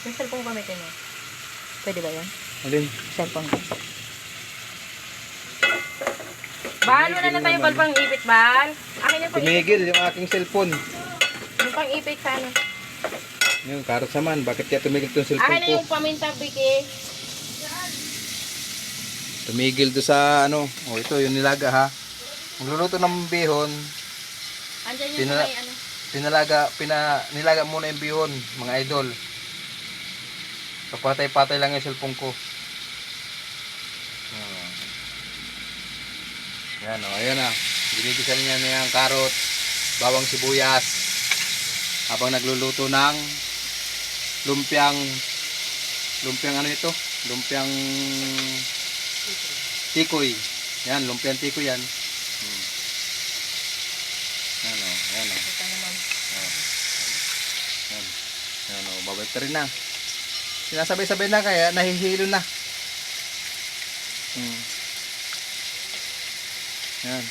Yung cellphone ko gamitin mo. Pwede ba yun? Alin? Cellphone ko. Bal, wala na tayong bal pang ipit, Bal. Akin yung pang. Tumigil yung aking cellphone. Yung pang ipit sa ano. Yung karot naman, bakit kaya tumigil itong cellphone Akin na ko? yung paminta, Vicky. Tumigil do sa ano. Oh, ito yung nilaga ha. Magluluto ng bihon. Andyan yung Pinala- may ano. Pinalaga, pina, nilaga muna yung bihon, mga idol. Kapatay-patay lang yung cellphone ko. Oh. Yan o, ayan na. Ginigisa niya niya ang karot, bawang sibuyas. Habang nagluluto ng lumpiang, lumpiang ano ito? Lumpiang tikoy. Yan, lumpiang tikoy yan. Hmm. Yan o, yan o. Ito naman. Yan. Yan o, babalik ka rin na. Sinasabay-sabay na kaya nahihilo na. Hmm. Yan.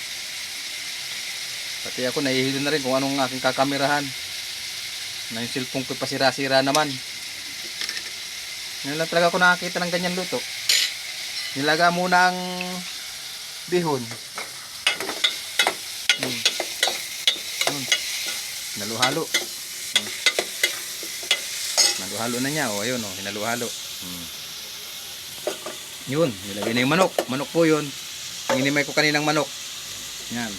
Pati ako nahihilo na rin kung anong aking kakamerahan. Na yung cellphone ko pasira-sira naman. Ngayon lang talaga ako nakakita ng ganyan luto. Nilaga muna ang bihon. Hmm. Yun. Naluhalo. Naluhalo na niya. O, ayun o. Hinaluhalo. Hmm. Yun. Nilagay na yung manok. Manok po yun. Ang inimay ko kaninang manok. Yan.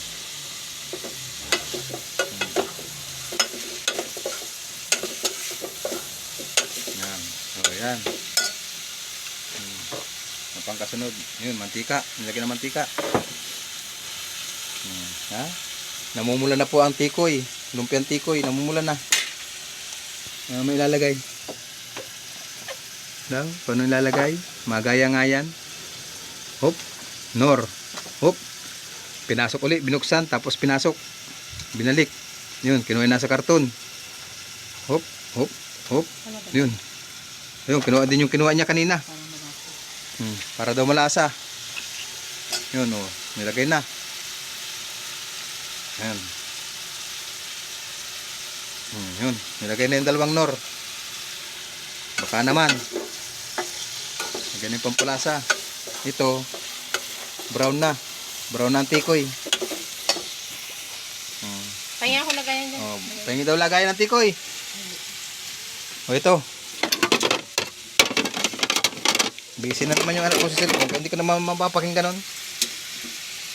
Yan. O, yan. Hmm. Ang pangkasunod. Yun, mantika. Nilagay na mantika. Hmm. Ha? Namumula na po ang tikoy. Lumpiang tikoy. Namumula na. Ano may ilalagay? Daw, paano ilalagay? Magaya nga yan. Hop. Nor. Hop. Pinasok uli, binuksan, tapos pinasok. Binalik. Yun, kinuha na sa karton. Hop, hop, hop. Yun. Yun, kinuha din yung kinuha niya kanina. Hmm, para daw malasa. Yun, oh, nilagay na. Yan. Hmm, yun, nilagay na yung dalawang nor. Baka naman. Lagyan yung pampulasa. Ito, brown na. Brown na ang tikoy. Hmm. Pahinga ko lagayan dyan. Oh, pahingi daw lagayan ng tikoy. O ito. Busy na naman yung anak ko sa cellphone. Hindi ko naman mapapakinggan nun.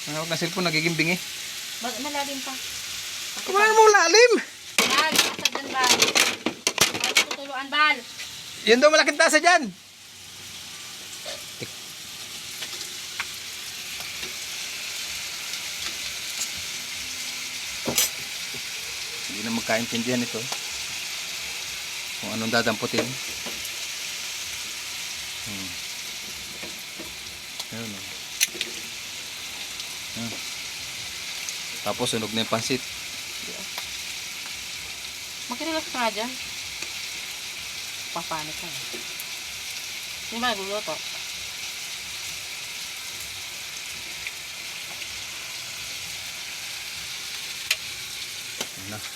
Ang hawak ng cellphone, nagiging bingi. Ba- malalim pa. Kumain mo lalim! Bal, asa dyan, Bal. Tutuluan, Bal. Yun daw malaking tasa dyan. Tik. Hindi na magkaintindihan ito. Kung anong dadamputin. Hmm. Ayun o. Ayun. Tapos sunog na yung pansit. Makirelax ka nga dyan. Papanik ka. Yung ba nagluluto? Ayun na.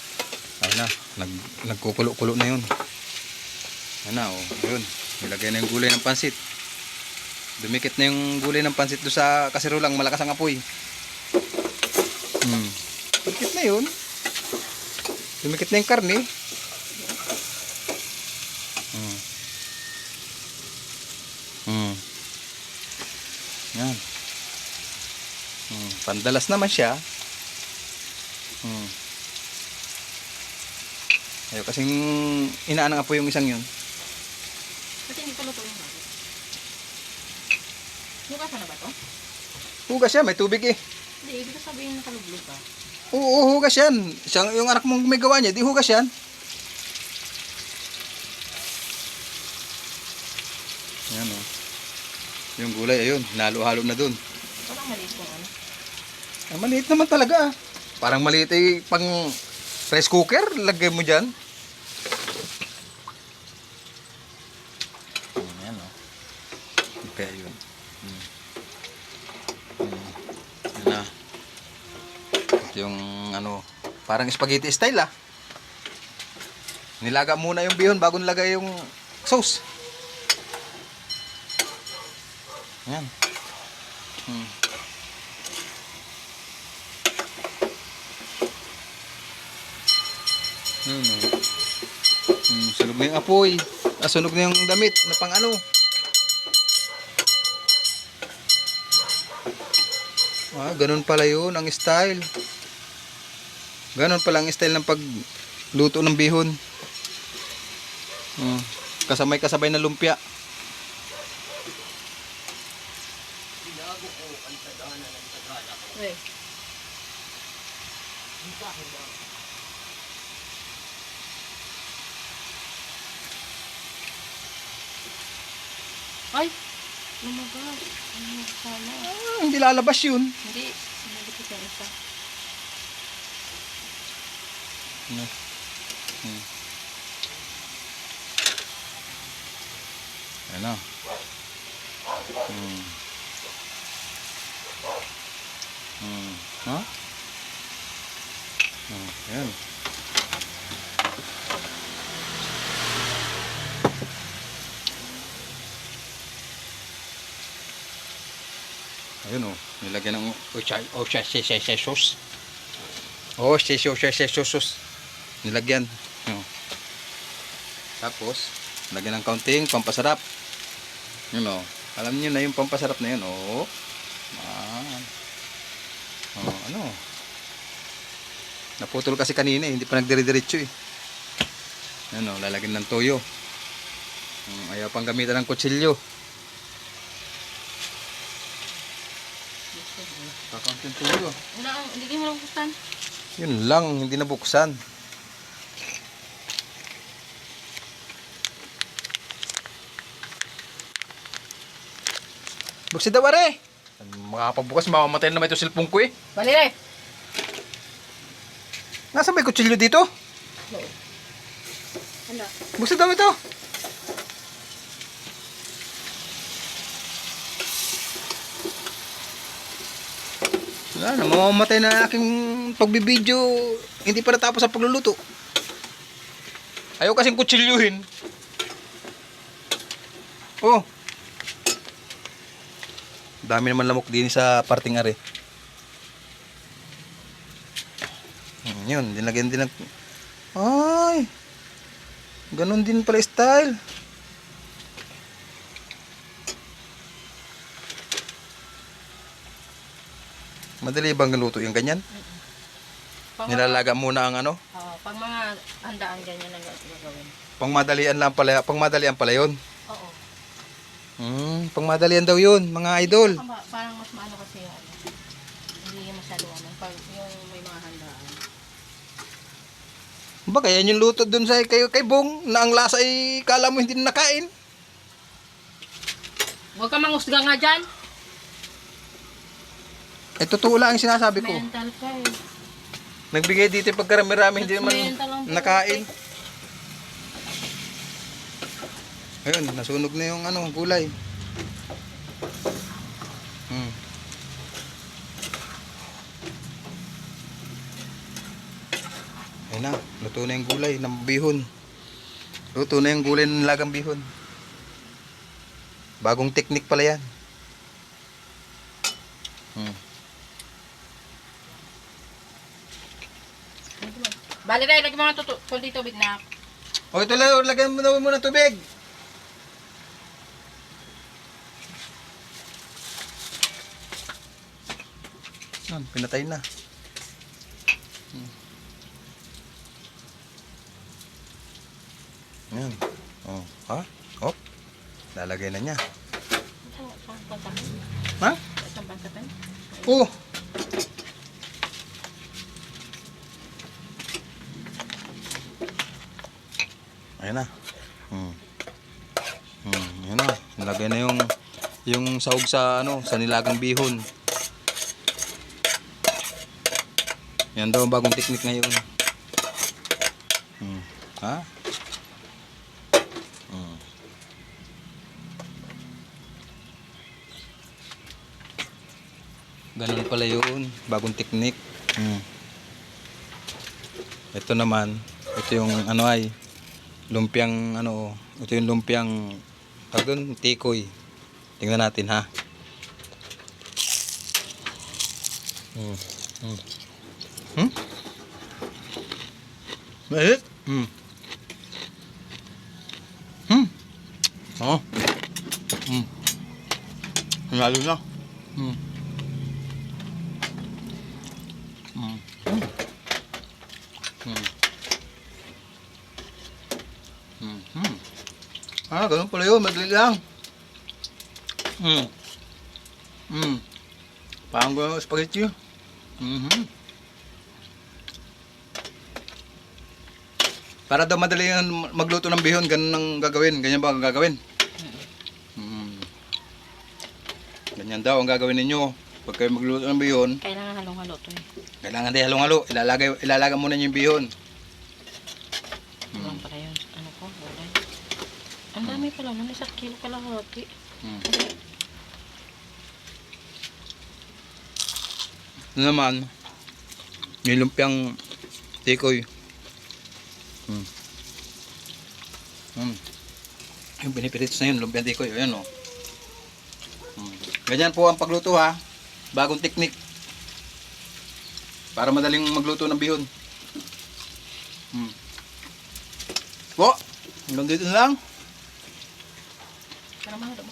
Ayun na. Nag, nagkukulo-kulo na yun. Ayun na, oh. Yun. Nilagay na yung gulay ng pansit. Dumikit na yung gulay ng pansit doon sa kasirulang malakas ang apoy. Hmm. Dumikit na yun. Dumikit na yung karne. Hmm. Hmm. Yan. Hmm. Pandalas naman siya. Ayaw kasing inaan ng apoy yung isang yun. Kasi hindi pa luto yung natin. Hugas na ba to? Hugas siya, may tubig eh. Hindi, ibig ko sabihin nakalublog ka. Oo, hugas yan. Siyang, yung anak mong may gawa niya, di hugas yan. Yan o. Yung gulay, ayun, nalo-halo na dun. Parang maliit kung ano. Ah, maliit naman talaga ah. Parang maliit eh, pang rice cooker, lagay mo dyan. Hmm, Yan o. Kaya yun. Hmm. Hmm. Na. Yung ano, parang spaghetti style ah. Nilaga muna yung bihon bago nilagay yung sauce. Ayan. Hmm. Yun, oh. Hmm, sunog na yung apoy. Ah, sunog na yung damit na pang ano. Ah, ganun pala yun ang style. Ganun pala ang style ng pagluto ng bihon. Hmm. Kasamay kasabay na lumpia. Ay! Lumabas. Ano sana? Ah, hindi lalabas yun. Hindi. Sinagipit yung isa. Ano? Hmm. Na. Hmm. Hmm. Ha? Hmm. Ayan. Ayun oh, nilagyan ng ocha ocha sauce. Sesyo, sesyo, sauce. Nilagyan. Oh. Tapos, lagyan ng kaunting pampasarap. Yun oh. Alam niyo na yung pampasarap na yun. Oh. Man. Oh, ano? Naputol kasi kanina eh. Hindi pa nagdire-diretso eh. Yan oh, lalagyan ng toyo. Hmm, ayaw pang gamitan ng kutsilyo. Kakaunting toyo. Wala hindi mo lang buksan. Yun lang, hindi nabuksan. Buksin daw are. Makapagbukas, mamamatay na naman ito cellphone ko eh. Bali rin. Nasaan ba yung kutsilyo dito? Ano? Buksin daw ito. Wala na, mamamatay na aking pagbibideo. Hindi pa natapos ang pagluluto. Ayaw kasing kutsilyuhin. Oh. Dami naman lamok din sa parting are. Hmm, yun, dinagyan din ng... Ay! Ganon din pala style. Madali bang luto yung ganyan? Pang, Nilalaga muna ang ano? Oo, pag mga handaan ganyan ang gagawin. Pangmadalian lang pala, pangmadalian pala yun. Oo. Hmm, pangmadalian daw yun, mga idol. Pang- Parang mas maano kasi yung ano. Hindi yung masyado ano. Pag yung may mga handaan. Ba, kaya yung luto dun sa kay, kay Bong na ang lasa ay kala mo hindi na nakain. Huwag ka mangusga nga dyan. Eh, totoo lang ang sinasabi ko. Mental ka eh. Nagbigay dito yung pagkarami-rami, hindi naman Mental nakain. Ayun, nasunog na yung ano, gulay. Hmm. Ayun na, luto na yung gulay ng bihon. Luto na yung gulay ng lagang bihon. Bagong teknik pala yan. Hmm. Bali rin, lagyan mo ng tutu- tubig na. O ito lang, lagyan mo na muna tubig. Yan, pinatay na. Hmm. Yan. Oh, ha? Hop. Lalagay na niya. Saan saan pantapan? Ha? Pantapan? Oh. Ayan na. Hmm. Hmm, ayan na. Nilagay na yung yung sahog sa ano, sa nilagang bihon. Yan daw ang bagong teknik ngayon. Hmm. Ha? Hmm. Ganun pala yun. Bagong teknik. Hmm. Ito naman, ito yung ano ay, lumpiang ano, ito yung lumpiang tawag doon, tikoy. Tingnan natin ha. Hmm. Hmm. Hmm? Mainit? Hmm. Hmm. Oh. Hmm. Lalo na. Hmm. Hmm. Hmm. Hmm. Ah, ganun pala yun. Madali lang. Hmm. Hmm. Parang gawin spaghetti. Mhm. Para daw madali magluto ng bihon, ganun ang gagawin. Ganyan ba ang gagawin? Hmm. Ganyan daw ang gagawin ninyo. Pag kayo magluto ng bihon, Kailangan halong-halo to eh. kailangan din halong-halo. Ilalagay, ilalaga muna niyo yung bihon. Iwan pala yun. Ano ko? Gulay. Ang dami pala. Nung isang kilo pala hati. Hmm. Ito naman, yung lumpiang tikoy. Hmm. Hmm. Yung pinipiritos na yun, lumpiang tikoy. Ayan o. Hmm. Ganyan po ang pagluto ha. Bagong teknik. Para madaling magluto ng bihon. Hmm. Po, hanggang dito na lang. Para mahalo mo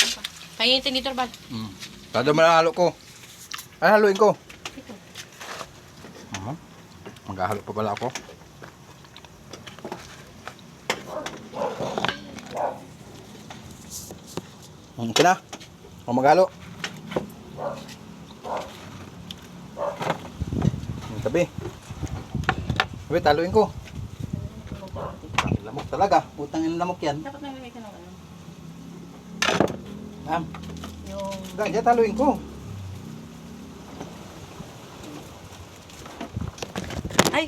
pa. Painitin dito, Bal. Hmm. Kada malahalo ko. Ay, haluin ko. Ito. Aha. Maghahalo pa pala ako. Hmm, Okay na. O maghalo. Yung tabi. Sabi, taluin ko. Lamok talaga. Utang yung lamok yan. Dapat nalagay ka ng Ah, Yung... Ganyan, taluin ko. Ay!